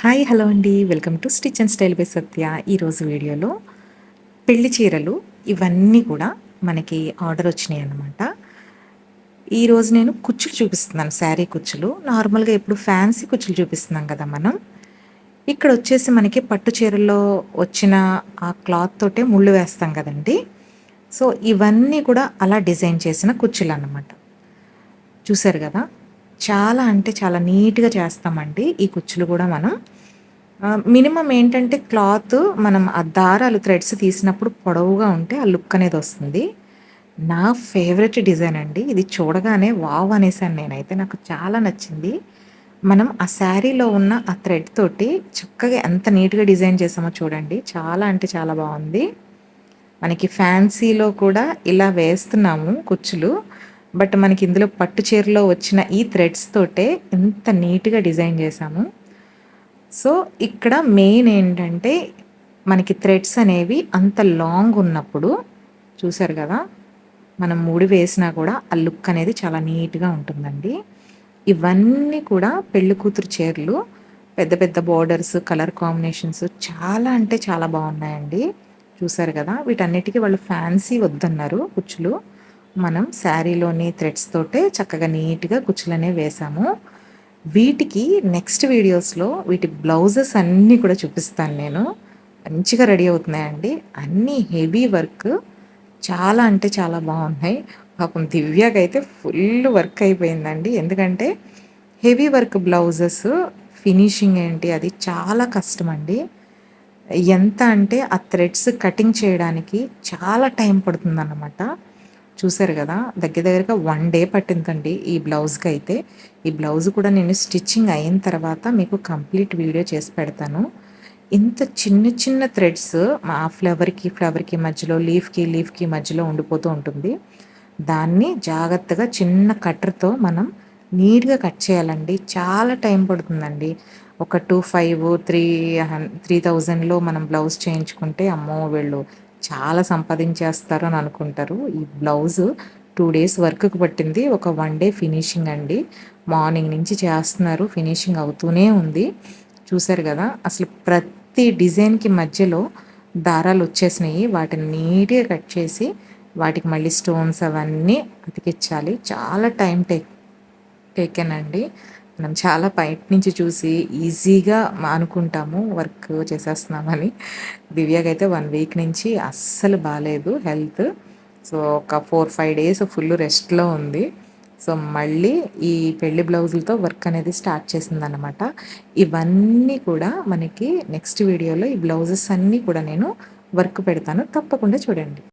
Hi hello అండి. Welcome to stitch and style by Satya. ఈరోజు వీడియోలో పెళ్ళి చీరలు ఇవన్నీ కూడా మనకి ఆర్డర్ వచ్చినాయి అన్నమాట. ఈరోజు నేను కుచ్చులు చూపిస్తున్నాను శారీ కుచ్చులు. నార్మల్గా ఇప్పుడు ఫ్యాన్సీ కుచ్చులు చూపిస్తున్నాం కదా మనం. ఇక్కడ వచ్చేసి మనకి పట్టు చీరల్లో వచ్చిన ఆ క్లాత్ తోటే ముళ్ళు వేస్తాం కదండి. సో ఇవన్నీ కూడా అలా డిజైన్ చేసిన కుచ్చులు అన్నమాట. చూసారు కదా? చాలా అంటే చాలా నీట్గా చేస్తామండి ఈ కుచ్చులు కూడా మనం. మినిమం ఏంటంటే క్లాత్ మనం ఆ దారాలు థ్రెడ్స్ తీసినప్పుడు పొడవుగా ఉంటే ఆ లుక్ అనేది వస్తుంది. నా ఫేవరెట్ డిజైన్ అండి. ఇది చూడగానే వావ్ అనేసాను నేనైతే. నాకు చాలా నచ్చింది. మనం ఆ శారీలో ఉన్న ఆ థ్రెడ్ తోటి చక్కగా ఎంత నీట్గా డిజైన్ చేసామో చూడండి. చాలా అంటే చాలా బాగుంది. మనకి ఫ్యాన్సీలో కూడా ఇలా వేస్తున్నాము కుచ్చులు. బట్ మనకి ఇందులో పట్టు చీరలో వచ్చిన ఈ థ్రెడ్స్ తోటే ఎంత నీట్గా డిజైన్ చేసాము సో ఇక్కడ మెయిన్ ఏంటంటే మనకి థ్రెడ్స్ అనేవి అంత లాంగ్ ఉన్నప్పుడు చూసారు కదా మనం ముడి వేసినా కూడా ఆ లుక్ అనేది చాలా నీట్గా ఉంటుందండి. ఇవన్నీ కూడా పెళ్ళి కూతురు చీరలు పెద్ద పెద్ద బార్డర్స్ కలర్ కాంబినేషన్స్ చాలా అంటే చాలా బాగున్నాయండి. చూసారు కదా వీటన్నిటికీ వాళ్ళు ఫ్యాన్సీ వద్దన్నారు కుచ్చులు. మనం శారీలోని థ్రెడ్స్ తోటే చక్కగా నీట్గా కుచ్చులనే వేసాము. వీటికి నెక్స్ట్ వీడియోస్లో వీటి బ్లౌజెస్ అన్నీ కూడా చూపిస్తాను నేను. మంచిగా రెడీ అవుతున్నాయండి. అన్నీ హెవీ వర్క్ చాలా అంటే చాలా బాగున్నాయి. పాపం దివ్యకైతే ఫుల్ వర్క్ అయిపోయిందండి. ఎందుకంటే హెవీ వర్క్ బ్లౌజెస్ ఫినిషింగ్ ఏంటి అది చాలా కష్టం అండి ఎంత అంటే ఆ థ్రెడ్స్ కటింగ్ చేయడానికి చాలా టైం పడుతుందన్నమాట. చూసారు కదా దగ్గర దగ్గరగా వన్ డే పట్టిందండి ఈ బ్లౌజ్కి అయితే. ఈ బ్లౌజ్ కూడా నేను స్టిచ్చింగ్ అయిన తర్వాత మీకు కంప్లీట్ వీడియో చేసి పెడతాను. ఇంత చిన్న చిన్న థ్రెడ్స్ ఆ ఫ్లవర్కి ఫ్లవర్కి మధ్యలో లీఫ్కి లీఫ్కి మధ్యలో ఉండిపోతూ ఉంటుంది. దాన్ని జాగ్రత్తగా చిన్న కట్టర్తో మనం నీట్గా కట్ చేయాలండి. చాలా టైం పడుతుందండి. ఒక టూ ఫైవ్ త్రీ త్రీ థౌజండ్లో మనం బ్లౌజ్ చేయించుకుంటే అమ్మో వీళ్ళు చాలా సంపాదించేస్తారు అని అనుకుంటారు. ఈ బ్లౌజ్ టూ డేస్ వర్క్కి పట్టింది. ఒక వన్ డే ఫినిషింగ్ అండి. మార్నింగ్ నుంచి చేస్తున్నారు. ఫినిషింగ్ అవుతూనే ఉంది. చూసారు కదా అసలు ప్రతి డిజైన్కి మధ్యలో దారాలు వచ్చేసినాయి. వాటిని నీట్గా కట్ చేసి వాటికి మళ్ళీ స్టోన్స్ అవన్నీ అతికించాలి. చాలా టైం టేక్ టేకెన్ అండి మనం చాలా బయట నుంచి చూసి ఈజీగా అనుకుంటాము వర్క్ చేసేస్తున్నామని. దివ్యకి అయితే వన్ వీక్ నుంచి అస్సలు బాగాలేదు హెల్త్. సో ఒక ఫోర్ ఫైవ్ డేస్ ఫుల్ రెస్ట్లో ఉంది. సో మళ్ళీ ఈ పెళ్ళి బ్లౌజులతో వర్క్ అనేది స్టార్ట్ చేసిందనమాట ఇవన్నీ కూడా మనకి నెక్స్ట్ వీడియోలో ఈ బ్లౌజెస్ అన్నీ కూడా నేను వర్క్ పెడతాను. తప్పకుండా చూడండి.